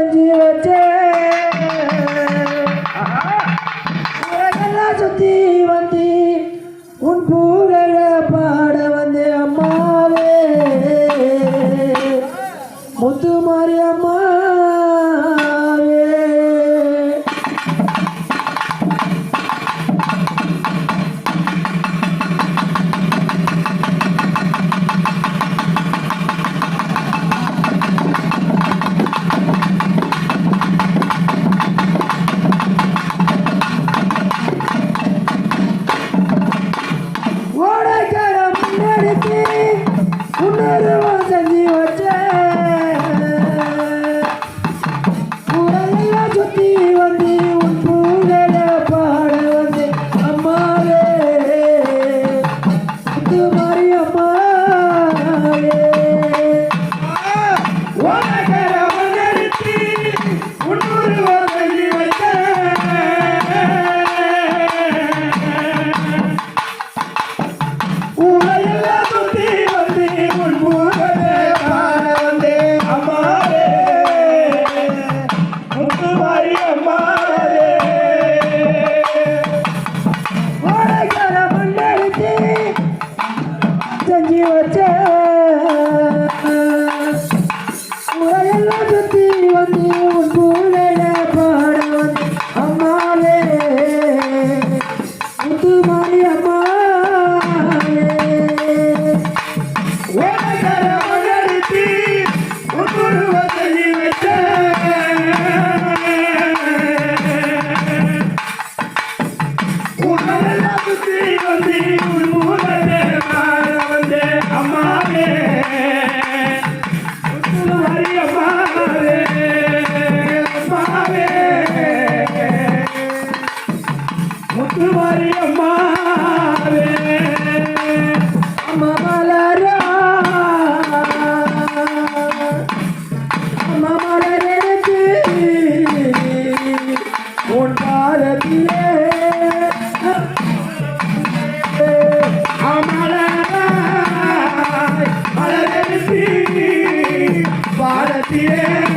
செஞ்சு வச்சேன் சுத்தி வந்து உன் புகழ பாட வந்து அம்மாவே. முத்து மாறி அம்மா. மலராய் மலரெழுப்பி பாரதியே